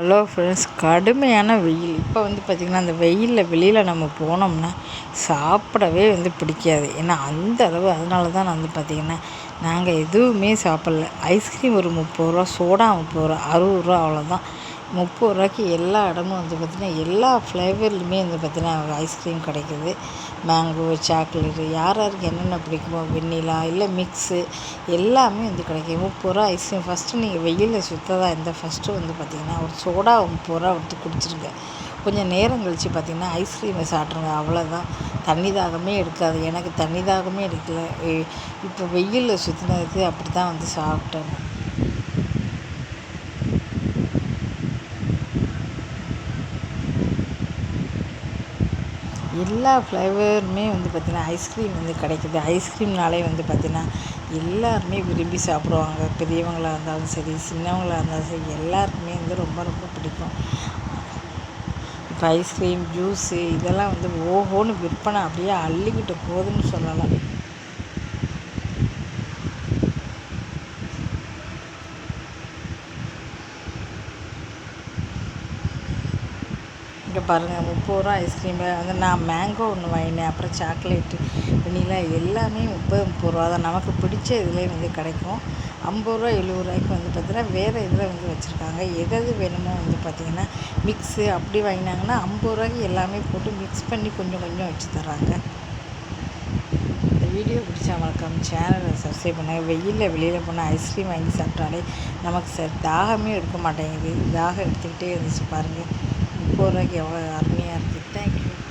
Hello friends கடுமையான வெயில். இப்போ வந்து பார்த்திங்கன்னா அந்த வெயிலில் வெளியில் நம்ம போனோம்னா சாப்பிடவே வந்து பிடிக்காது. ஏன்னா அந்த அளவு அதனால தான் நான் வந்து பார்த்திங்கன்னா நாங்கள் எதுவுமே சாப்பிட்ல. ஐஸ்கிரீம் ஒரு முப்பது ரூபா சோடா முப்பது ரூபா அறுபது ரூபா அவ்வளோதான் முப்பது ரூபாய்க்கு எல்லா இடமும் வந்து பார்த்திங்கன்னா எல்லா ஃப்ளேவர்லையுமே வந்து பார்த்திங்கன்னா ஐஸ்கிரீம் கிடைக்குது. மேங்கோ சாக்லேட்டு யார் யாருக்கு என்னென்ன பிடிக்குமோ வெண்ணிலா இல்லை மிக்ஸு எல்லாமே வந்து கிடைக்கும் முப்பது ரூபா ஐஸ்கிரீம் ஃபஸ்ட்டு நீங்கள் வெயிலில் சுத்ததாக இருந்தால் ஃபஸ்ட்டு வந்து பார்த்திங்கன்னா ஒரு சோடா முப்பது ரூபா எடுத்து குடிச்சிருங்க. கொஞ்சம் நேரம் கழித்து பார்த்திங்கன்னா ஐஸ்கிரீமை சாப்பிட்ருங்க அவ்வளோதான் தண்ணி தாகமே எடுக்காது. எனக்கு தண்ணி தாகமே எடுக்கல. இப்போ வெயிலில் சுற்றினதுக்கு அப்படி தான் வந்து சாப்பிட்டேன். எல்லா ஃப்ளேவருமே வந்து பார்த்திங்கன்னா ஐஸ்கிரீம் வந்து கிடைக்குது. ஐஸ்கிரீம்னாலே வந்து பார்த்திங்கன்னா எல்லாருமே விரும்பி சாப்பிடுவாங்க. பெரியவங்களாக இருந்தாலும் சரி சின்னவங்களாக இருந்தாலும் சரி எல்லாருக்குமே வந்து ரொம்ப ரொம்ப பிடிக்கும். இப்போ ஐஸ்கிரீம் ஜூஸு இதெல்லாம் வந்து ஓஹோன்னு விற்பனை அப்படியே அள்ளிக்கிட்டு போகுதுன்னு சொல்லலாம். இங்கே பாருங்கள் முப்பது ரூபா ஐஸ்கிரீமு வந்து நான் மேங்கோ ஒன்று வாங்கினேன் அப்புறம் சாக்லேட்டு வெண்ணிலா எல்லாமே முப்பது முப்பது ரூபா தான். நமக்கு பிடிச்ச இதுலேயே வந்து கிடைக்கும். ஐம்பது ரூபா எழுபது ரூபாய்க்கு வந்து பார்த்திங்கன்னா வேறு இதில் வந்து வச்சுருக்காங்க. எதாவது வேணுமோ வந்து பார்த்திங்கன்னா மிக்ஸு அப்படி வாங்கினாங்கன்னா ஐம்பது ரூபாய்க்கு எல்லாமே போட்டு மிக்ஸ் பண்ணி கொஞ்சம் கொஞ்சம் வச்சு தராங்க இந்த வீடியோ பிடிச்சா மறக்காம சேனலை சப்ஸ்கிரைப் பண்ணுங்கள் வெயிலில் வெளியில் போனால் ஐஸ்கிரீம் வாங்கி சாப்பிட்டாலே நமக்கு ச தாகமே எடுக்க மாட்டேங்குது. தாகம் எடுத்துக்கிட்டே இருந்துச்சு பாருங்கள் por aquela arminha arquitetônica.